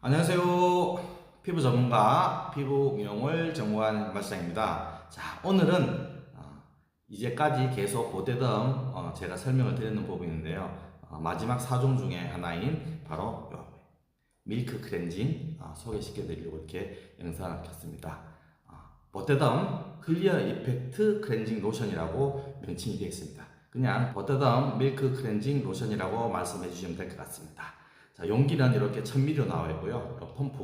안녕하세요. 피부 전문가 피부 미용을 정관 말상입니다. 자, 오늘은 어, 이제까지 계속 보대던 어, 제가 설명을 드리는 부분인데요. 어, 마지막 사종 중에 하나인 바로 요 밀크 클렌징 어, 소개시켜 드리려고 이렇게 영상을 켰습니다. 어, 보테덤 클리어 이펙트 클렌징 로션이라고 명칭이 되어 있습니다. 그냥 보테덤 밀크 클렌징 로션이라고 말씀해 주시면 될 것 같습니다. 자, 용기는 이렇게 1000ml 나와 있고요. 어, 펌프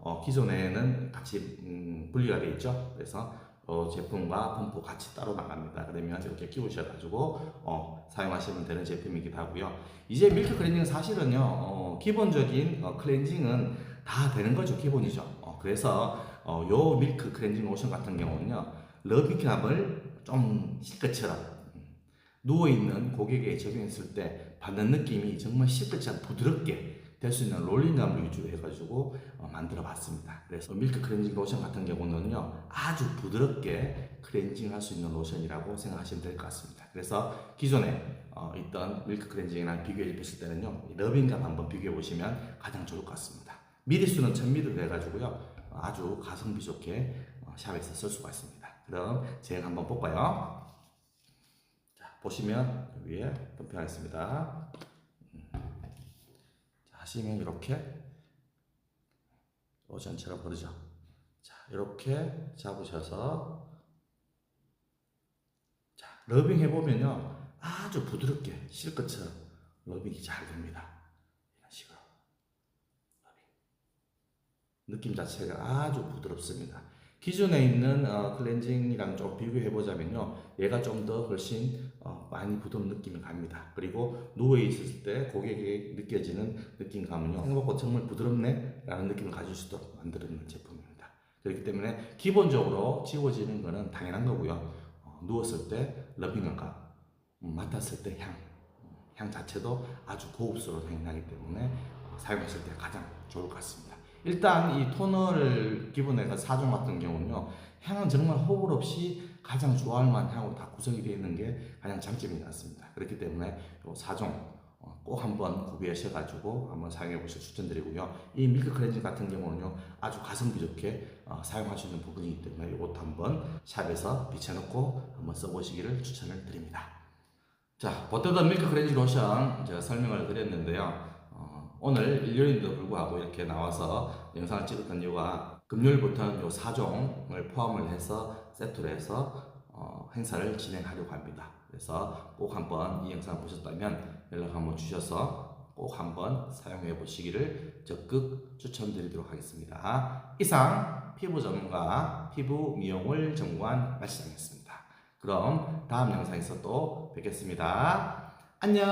어, 기존에는 같이 음, 분리가 되어 있죠. 그래서 어, 제품과 펌프 같이 따로 나갑니다. 그러면 이렇게 끼우셔가지고 어, 사용하시면 되는 제품이기도 하고요. 이제 밀크 클렌징 사실은요, 어, 기본적인 어, 클렌징은 다 되는 거죠. 기본이죠. 어, 그래서 어, 요 밀크 클렌징 로션 같은 경우는요, 러빙감을 좀 실끝처럼 음, 누워있는 고객에게 적용했을 때 받는 느낌이 정말 실끝처럼 부드럽게 될 수 있는 롤링감을 위주로 해가지고 어, 만들어 봤습니다. 그래서 밀크 클렌징 로션 같은 경우는요 아주 부드럽게 클렌징 할 수 있는 로션이라고 생각하시면 될 것 같습니다. 그래서 기존에 어, 있던 밀크 클렌징이랑 비교해 봤을 때는요 이 러빙감 한번 비교해 보시면 가장 좋을 것 같습니다. 미리수는 1000ml 해가지고요 어, 아주 가성비 좋게 어, 샵에서 쓸 수가 있습니다. 그럼 제가 한번 볼까요? 자, 보시면 위에 덤핑하겠습니다. 자, 하시면 이렇게 로션처럼 흐르죠. 자, 이렇게 잡으셔서 자, 러빙 해보면요. 아주 부드럽게 실끝처럼 러빙이 잘 됩니다. 이런 식으로. 러빙. 느낌 자체가 아주 부드럽습니다. 기존에 있는 어, 클렌징이랑 좀 비교해 보자면요, 얘가 좀 더 훨씬 어, 많이 부드러운 느낌이 갑니다. 그리고 누워 있을 때 고객에게 느껴지는 느낌감은요, 생각보다 정말 부드럽네 라는 느낌을 가질 수 있도록 만드는 제품입니다. 그렇기 때문에 기본적으로 지워지는 거는 당연한 거고요. 어, 누웠을 때 러빙감과 음, 맡았을 때 향, 음, 향 자체도 아주 고급스러운 향이 나기 때문에 어, 사용하실 때 가장 좋을 것 같습니다. 일단 이 토너를 기본에 그 4종 같은 경우는요 향은 정말 호불 없이 가장 좋아할 만한 향으로 다 구성이 되어 있는 게 가장 장점인 것 같습니다. 그렇기 때문에 요 4종 어, 꼭 한번 구비하셔가지고 한번 사용해 보실 추천드리고요. 이 밀크 클렌징 같은 경우는요 아주 가성비 좋게 어, 사용할 수 있는 부분이기 때문에 이것도 한번 샵에서 비춰놓고 한번 써보시기를 추천을 드립니다. 자 보태던 밀크 클렌징 로션 제가 설명을 드렸는데요. 어, 오늘 일요일인데도 불구하고 이렇게 나와서 영상을 찍었던 이유가 금요일부터는 요 4종을 포함을 해서 세트로 해서 어, 행사를 진행하려고 합니다. 그래서 꼭 한번 이 영상 보셨다면 연락 한번 주셔서 꼭 한번 사용해 보시기를 적극 추천드리도록 하겠습니다. 이상 피부 전문가 피부 미용을 전관 말씀이었습니다. 그럼 다음 영상에서 또 뵙겠습니다. 안녕